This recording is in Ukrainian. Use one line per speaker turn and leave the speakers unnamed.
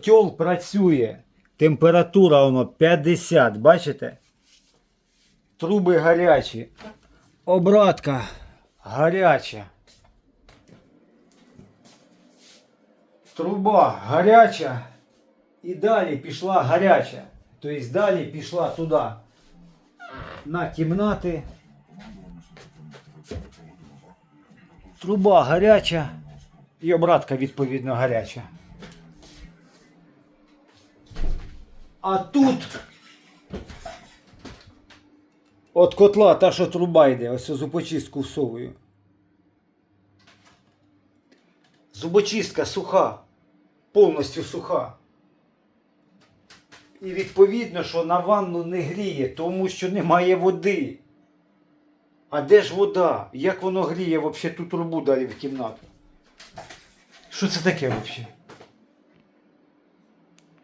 коптьол працює. Температура воно 50, бачите? Труби гарячі. Обратка гаряча. Труба гаряча. І далі пішла гаряча. Тобто далі пішла туди. На кімнати. Труба гаряча. І обратка відповідно гаряча. А тут от котла та, що труба йде, ось зубочистку всовую. Зубочистка суха, повністю суха. І відповідно, що на ванну не гріє, тому що немає води. А де ж вода? Як воно гріє взагалі ту трубу далі в кімнату? Що це таке взагалі?